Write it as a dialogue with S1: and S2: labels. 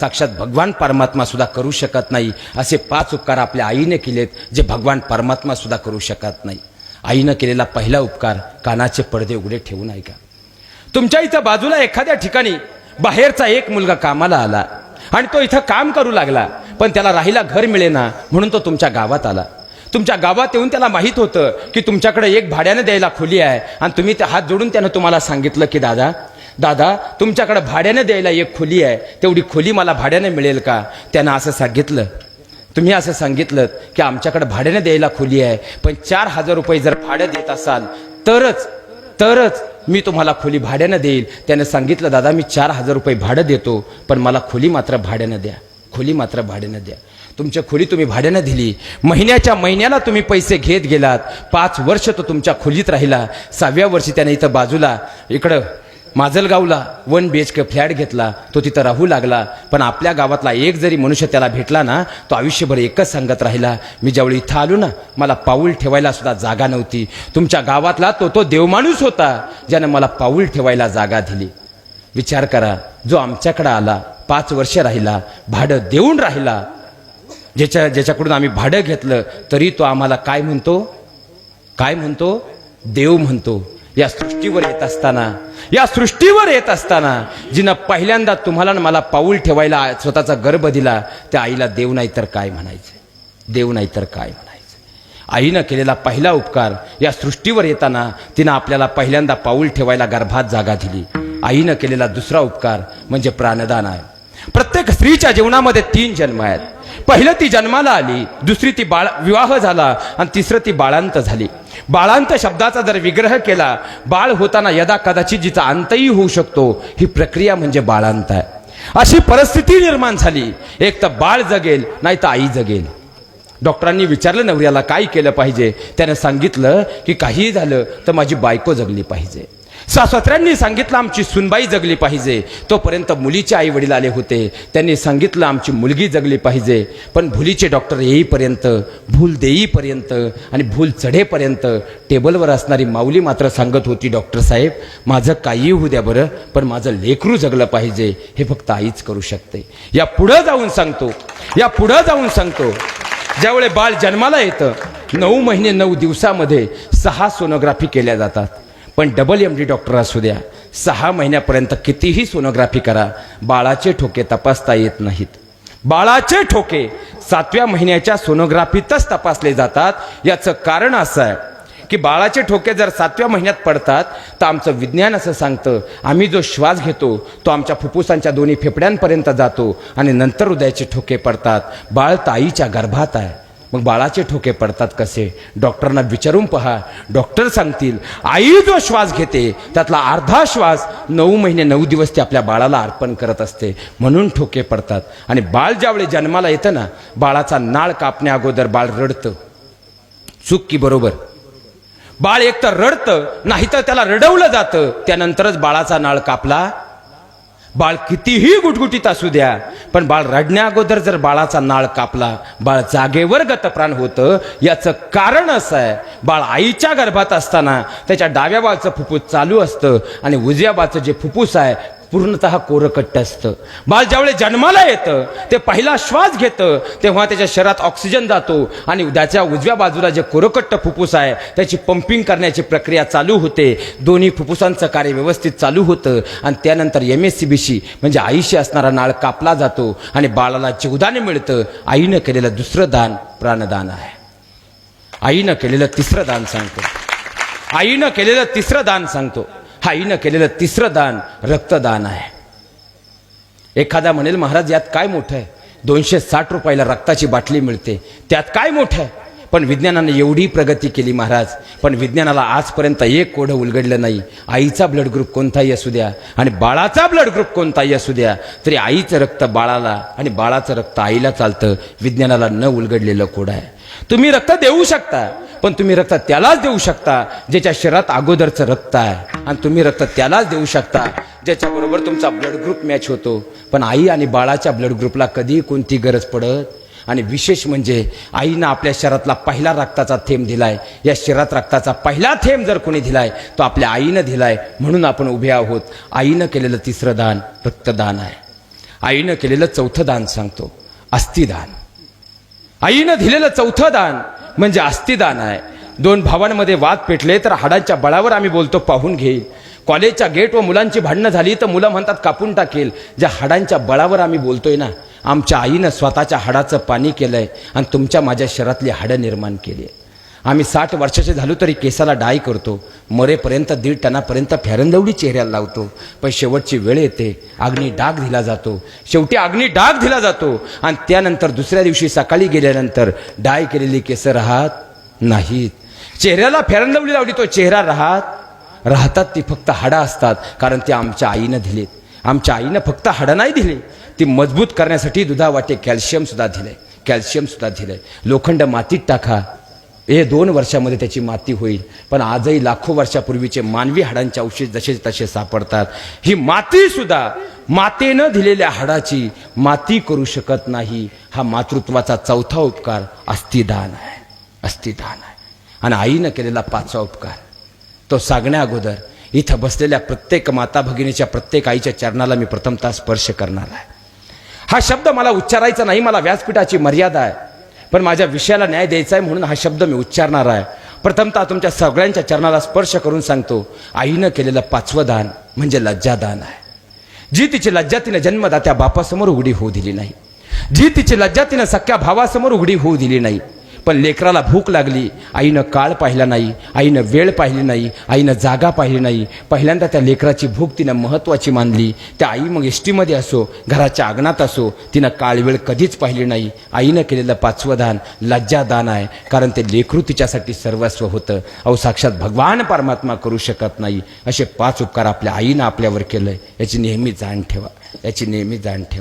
S1: साक्षात भगवान परमात्मा सुद्धा करू शकत नाही. असे पाच उपकार आपल्या आईने केलेत जे भगवान परमात्मा सुद्धा करू शकत नाही. आईनं केलेला पहिला उपकार कानाचे पडदे उघडे ठेवून ऐका तुमच्या इथं बाजूला एखाद्या ठिकाणी बाहेरचा एक मुलगा कामाला आला आणि तो इथं काम करू लागला पण त्याला राहिला घर मिळेना म्हणून तो तुमच्या गावात आला. तुमच्या गावात येऊन त्याला माहीत होतं की तुमच्याकडे एक भाड्याने द्यायला खोली आहे आणि तुम्ही ते हात जोडून त्यानं तुम्हाला सांगितलं की दादा दादा तुमच्याकडे भाड्याने द्यायला एक खोली आहे. तेवढी खोली मला भाड्याने मिळेल का? त्यानं असं सांगितलं. तुम्ही असं सांगितलं की आमच्याकडे भाड्याने द्यायला खोली आहे. पण चार हजार रुपये जर भाडं देत असाल तरच तरच मी तुम्हाला खोली भाड्यानं देईल. त्यानं सांगितलं दादा मी चार हजार रुपये भाडं देतो पण मला खोली मात्र भाड्यानं द्या. खोली मात्र भाड्यानं द्या. तुमच्या खोली तुम्ही भाड्यानं दिली. महिन्याच्या महिन्याला तुम्ही पैसे घेत गेलात. पाच वर्ष तो तुमच्या खोलीत राहिला. सहाव्या वर्षी त्याने इथं बाजूला इकडं माजलगावला one B H K flat घेतला तो तिथं राहू लागला. पण आपल्या गावातला एक जरी मनुष्य त्याला भेटला ना तो आयुष्यभर एकच सांगत राहिला. मी ज्यावेळी इथं आलो ना मला पाऊल ठेवायला सुद्धा जागा नव्हती. तुमच्या गावातला तो तो देवमाणूस होता ज्यानं मला पाऊल ठेवायला जागा दिली. विचार करा जो आमच्याकडं आला पाच वर्ष राहिला भाडं देऊन राहिला. ज्याच्या ज्याच्याकडून आम्ही भाडं घेतलं तरी तो आम्हाला काय म्हणतो? काय म्हणतो? देव म्हणतो. या सृष्टीवर येत असताना या सृष्टीवर येत असताना जिनं पहिल्यांदा तुम्हाला मला पाऊल ठेवायला स्वतःचा गर्भ दिला त्या आईला देव नाही तर काय म्हणायचं देव नाही तर काय म्हणायचं आईनं केलेला पहिला उपकार या सृष्टीवर येताना तिनं आपल्याला पहिल्यांदा पाऊल ठेवायला गर्भात जागा दिली. आईनं केलेला दुसरा उपकार म्हणजे प्राणदान आहे. प्रत्येक स्त्रीच्या जीवनामध्ये तीन जन्म आहेत. पहिलं ती जन्माला आली दुसरी ती बाळ विवाह झाला आणि तिसरं ती बाळांत झाली. बाळांत शब्दाचा जर विग्रह केला बाळ होताना यदा कदाचित जिचा अंतही होऊ शकतो ही प्रक्रिया म्हणजे बाळांत आहे. अशी परिस्थिती निर्माण झाली. एक तर बाळ जगेल नाही तर आई जगेल. डॉक्टरांनी विचारलं नवऱ्याला काय केलं पाहिजे? त्यानं सांगितलं की काहीही झालं तर माझी बायको जगली पाहिजे. सासत्र्यांनी सांगितलं आमची सुनबाई जगली पाहिजे. तोपर्यंत मुलीचे आई वडील आले होते. त्यांनी सांगितलं आमची मुलगी जगली पाहिजे. पण भुलीचे डॉक्टर येईपर्यंत भूल देईपर्यंत आणि भूल चढेपर्यंत टेबलवर असणारी माऊली मात्र सांगत होती डॉक्टर साहेब माझं काही होऊ द्या बरं पण माझं लेकरू जगलं पाहिजे हे फक्त आईच करू शकते. या पुढं जाऊन सांगतो या पुढं जाऊन सांगतो. ज्यावेळे बाळ जन्माला येतं नऊ महिने नऊ दिवसामध्ये सहा सोनोग्राफी केल्या जातात. पण डबल एम डी डॉक्टर असू द्या. सहा महिन्यापर्यंत कितीही सोनोग्राफी करा बाळाचे ठोके तपासता येत नाहीत. बाळाचे ठोके सातव्या महिन्याच्या सोनोग्राफीतच तपासले जातात. याचं कारण असं आहे की बाळाचे ठोके जर सातव्या महिन्यात पडतात तर आमचं विज्ञान असं सांगतं आम्ही जो श्वास घेतो तो आमच्या फुफ्फुसांच्या दोन्ही फेफड्यांपर्यंत जातो आणि नंतर हृदयाचे ठोके पडतात. बाळ ताईच्या गर्भात आहे. मग बाळाचे ठोके पडतात कसे? डॉक्टरांना विचारून पहा. डॉक्टर सांगतील आई जो श्वास घेते त्यातला अर्धा श्वास नऊ महिने नऊ दिवस ते आपल्या बाळाला अर्पण करत असते. म्हणून ठोके पडतात. आणि बाळ ज्यावेळी जन्माला येतं ना बाळाचा नाळ कापण्या अगोदर बाळ रडतं. चूक की बरोबर? बाळ एकतर रडतं नाहीतर त्याला रडवलं जातं. त्यानंतरच बाळाचा नाळ कापला बाळ कितीही गुटगुटीत असू द्या पण बाळ रडण्या अगोदर जर बाळाचा नाळ कापला बाळ जागेवर गतप्राण होतं याचं कारण असं आहे बाळ आईच्या गर्भात असताना त्याच्या डाव्या बाळचं फुफ्फूस चालू असतं आणि उजव्या बाळचं जे फुफ्फुस आहे पूर्णतः कोरकट्ट असतं बाळ ज्यावेळेस जन्माला येतं ते पहिला श्वास घेतं तेव्हा त्याच्या शरीरात ऑक्सिजन जातो आणि त्याच्या उजव्या बाजूला जे कोरकट्ट फुफ्फुस आहे त्याची पंपिंग करण्याची प्रक्रिया चालू होते. दोन्ही फुफ्फुसांचं कार्य व्यवस्थित चालू होतं आणि त्यानंतर एम एस सी बीशी म्हणजे आईशी असणारा नाळ कापला जातो आणि बाळाला जीवदान मिळतं. आईनं केलेलं दुसरं दान प्राणदान आहे. आईनं केलेलं तिसरं दान सांगतो. आईनं केलेलं तिसरं दान सांगतो. आईनं केलेलं तिसरं दान रक्तदान आहे. एखादा म्हणेल महाराज यात काय मोठं आहे? दोनशे साठ रुपयाला रक्ताची बाटली मिळते. त्यात काय मोठं आहे? पण विज्ञानाने एवढी प्रगती केली महाराज पण विज्ञानाला आजपर्यंत एक कोडं उलगडलं नाही. आईचा ब्लड ग्रुप कोणताही असू द्या आणि बाळाचा ब्लड ग्रुप कोणताही असू द्या तरी आईचं रक्त बाळाला आणि बाळाचं रक्त आईला चालतं. विज्ञानाला न उलगडलेलं कोड आहे. तुम्ही रक्त देऊ शकता पण तुम्ही रक्त त्यालाच देऊ शकता ज्याच्या शरीरात अगोदरचं रक्त आहे. आणि तुम्ही रक्त त्यालाच देऊ शकता ज्याच्याबरोबर तुमचा ब्लड ग्रुप मॅच होतो. पण आई आणि बाळाच्या ब्लड ग्रुपला कधी कोणती गरज पडत? आणि विशेष म्हणजे आईनं आपल्या शरीरातला पहिला रक्ताचा थेंब दिलाय. या शरीरात रक्ताचा पहिला थेंब जर कोणी दिलाय तो आपल्या आईनं दिलाय. म्हणून आपण उभे आहोत. आईनं केलेलं तिसरं दान रक्तदान आहे. आईनं केलेलं चौथं दान सांगतो. अस्थिदान. आईनं दिलेलं चौथं दान म्हणजे अस्थिदान आहे. दोन भावांमध्ये वाद पेटले तर हाडांच्या बळावर आम्ही बोलतो पाहून घेईल कॉलेजच्या गेट व मुलांची भांडणं झाली तर मुलं म्हणतात कापून टाकेल. ज्या हाडांच्या बळावर आम्ही बोलतोय ना आमच्या आईनं स्वतःच्या हाडाचं पाणी केलंय आणि तुमच्या माझ्या शहरातली हाडं निर्माण केली आहे आम्ही साठ वर्षाचे झालो तरी केसाला डाय करतो. मरेपर्यंत दीड टनापर्यंत फेरंदवडी चेहऱ्याला लावतो. पण शेवटची वेळ येते. अग्नी डाग दिला जातो. शेवटी अग्नी डाग दिला जातो. आणि त्यानंतर दुसऱ्या दिवशी सकाळी गेल्यानंतर डाय केलेली केस राहत नाहीत. चेहऱ्याला फेरंदवडी लावली तो चेहरा राहत राहतात. ती फक्त हाडं असतात. कारण ते आमच्या आईनं दिलेत. आमच्या आईनं फक्त हाडं नाही दिले. ती मजबूत करण्यासाठी दुधावाटे कॅल्शियमसुद्धा दिलं आहे कॅल्शियमसुद्धा दिलं आहे लोखंड मातीत टाका. हे दोन वर्षामध्ये त्याची माती होईल. पण आजही लाखो वर्षापूर्वीचे मानवी हाडांचे अवशेष जसे तसे सापडतात. ही माती सुद्धा मातेनं दिलेल्या हाडाची माती करू शकत नाही. हा मातृत्वाचा चौथा उपकार अस्थिदान आहे. अस्थिदान आहे. आणि आईनं केलेला पाचवा उपकार तो सांगण्या अगोदर इथं बसलेल्या प्रत्येक माता भगिनीच्या प्रत्येक आईच्या चरणाला मी प्रथमतः स्पर्श करणार आहे. हा शब्द मला उच्चारायचा नाही मला व्यासपीठाची मर्यादा आहे. पण माझ्या विषयाला न्याय द्यायचा आहे म्हणून हा शब्द मी उच्चारणार आहे. प्रथमतः तुमच्या सगळ्यांच्या चरणाला स्पर्श करून सांगतो आईनं केलेलं पाचवं दान म्हणजे लज्जादान आहे. जी तिची लज्जा तिने जन्मदात्या बापासमोर उघडी होऊ दिली नाही. जी तिची लज्जा तिनं सख्या भावासमोर उघडी होऊ दिली नाही. पण लेकराला भूक लागली आईनं काळ पाहिला नाही आईनं वेळ पाहिली नाही आईनं जागा पाहिली नाही. पहिल्यांदा त्या लेकराची भूक तिनं महत्त्वाची मानली. त्या आई मग एसटीमध्ये असो घराच्या अंगणात असो तिनं काळवेळ कधीच पाहिली नाही. आईनं केलेलं पाचवं दान लज्जादान आहे कारण ते लेकरू तिच्यासाठी सर्वस्व होतं. अहो साक्षात भगवान परमात्मा करू शकत नाही. असे पाच उपकार आपल्या आईनं आपल्यावर केलं याची नेहमी जाण ठेवा. याची नेहमी जाण ठेवा.